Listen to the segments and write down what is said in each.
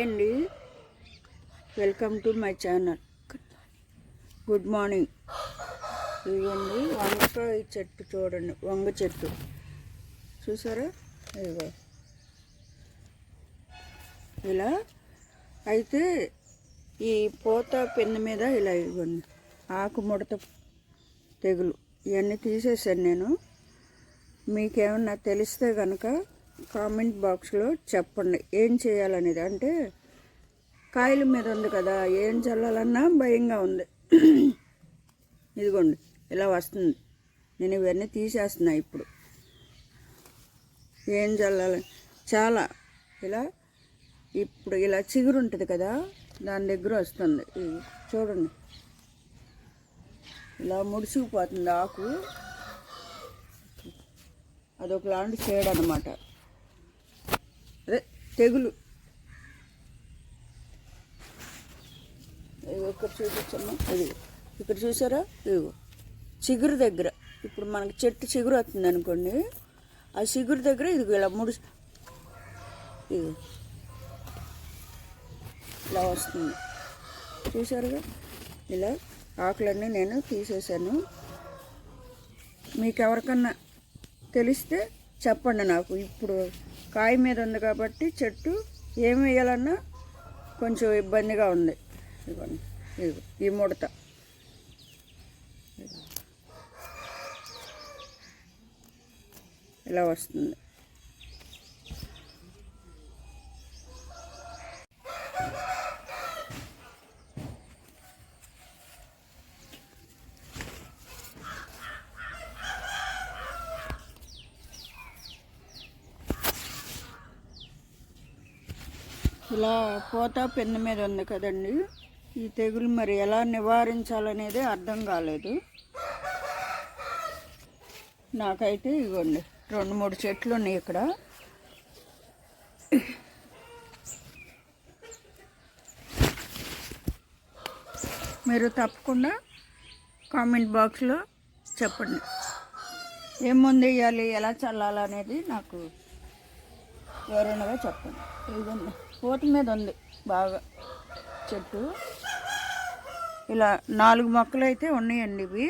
అండి welcome to my channel. Good morning. ఇవ్వండి వంకాయ చెట్టు చూడండి వంగ చెట్టు. చూసారా? ఇదిగో. ఇలా. అయితే ఈ పూత పెన్ను మీద ఇలా ఇవ్వండి. ఆకు ముడత తెగులు. ఇవన్నీ తీసేసాను నేను. మీకేమన్నా తెలిస్తే కనుక కామెంట్ బాక్స్లో చెప్పండి. ఏం చేయాలనేది? అంటే కాయల మీద ఉంది కదా ఏం చల్లాలన్నా భయంగా ఉంది. ఇదిగోండి ఇలా వస్తుంది. నేను ఇవన్నీ తీసేస్తున్నా ఇప్పుడు. ఏం చల్లాలి? చాలా. ఇలా ఇప్పుడు ఇలా చిగురు ఉంటుంది కదా దాని దగ్గర వస్తుంది. చూడండి. ఇలా ముడుచుకుపోతుంది ఆకు. అదొకలాంటి షేడ్ అనమాట తెగులు. ఇదిగో ఇక్కడ చూపించమ్మా. ఇది ఇక్కడ చూసారా? ఇదిగో. చిగురు దగ్గర. ఇప్పుడు మనకి చెట్టు చిగురు వస్తుంది అనుకోండి. ఆ చిగురు దగ్గర ఇది ఇలా ముడి ఇది ఇలా వస్తుంది. చూసారుగా? ఇలా ఆకులన్నీ నేను తీసేసాను. మీకు ఎవరికన్నా తెలిస్తే చెప్పండి నాకు. ఇప్పుడు కాయ మీద ఉంది కాబట్టి చెట్టు ఏం వేయాలన్నా కొంచెం ఇబ్బందిగా ఉంది. ఇవ్వండి ఈ ముడత. ఇలా వస్తుంది. ఇలా పోత పెన్ను మీద ఉంది కదండి. ఈ తెగులు మరి ఎలా నివారించాలనేది అర్థం కాలేదు. నాకైతే ఇవ్వండి. రెండు మూడు చెట్లు ఉన్నాయి ఇక్కడ. మీరు తప్పకుండా కామెంట్ బాక్స్లో చెప్పండి. ఏం మందు వేయాలి ఎలా చల్లాలనేది నాకు వివరణగా చెప్పండి. ఇదిగోండి పూత మీద ఉంది బాగా చెట్టు. ఇలా నాలుగు మొక్కలు అయితే ఉన్నాయండి ఇవి.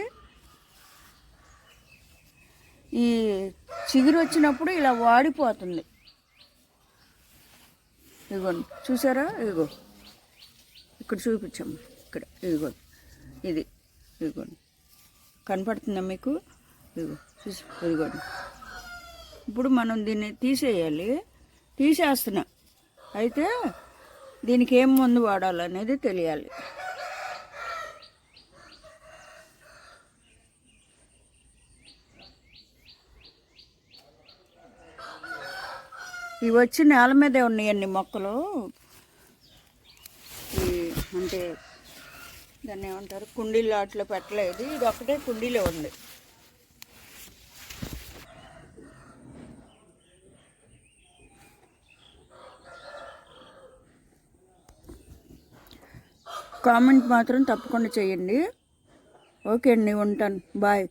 ఈ చిగురు వచ్చినప్పుడు ఇలా వాడిపోతుంది. ఇదిగోండి చూసారా? ఇదిగో. ఇక్కడ చూపించమ్మా. ఇక్కడ ఇదిగో. ఇది ఇదిగోండి. కనపడుతుందా మీకు? ఇదిగో చూసి ఇదిగోండి. ఇప్పుడు మనం దీన్ని తీసేయాలి. తీసేస్తున్నా. అయితే దీనికి ఏం మందు వాడాలనేది తెలియాలి. ఇవి వచ్చి నేల మీదే ఉన్నాయండి మొక్కలు. ఈ అంటే దాన్ని ఏమంటారు? కుండీలు అట్లా పెట్టలేదు. ఇది ఒకటే కుండీలో ఉంది. కామెంట్ మాత్రం తప్పకుండా చేయండి. ఓకే అండి ఉంటాను. బాయ్.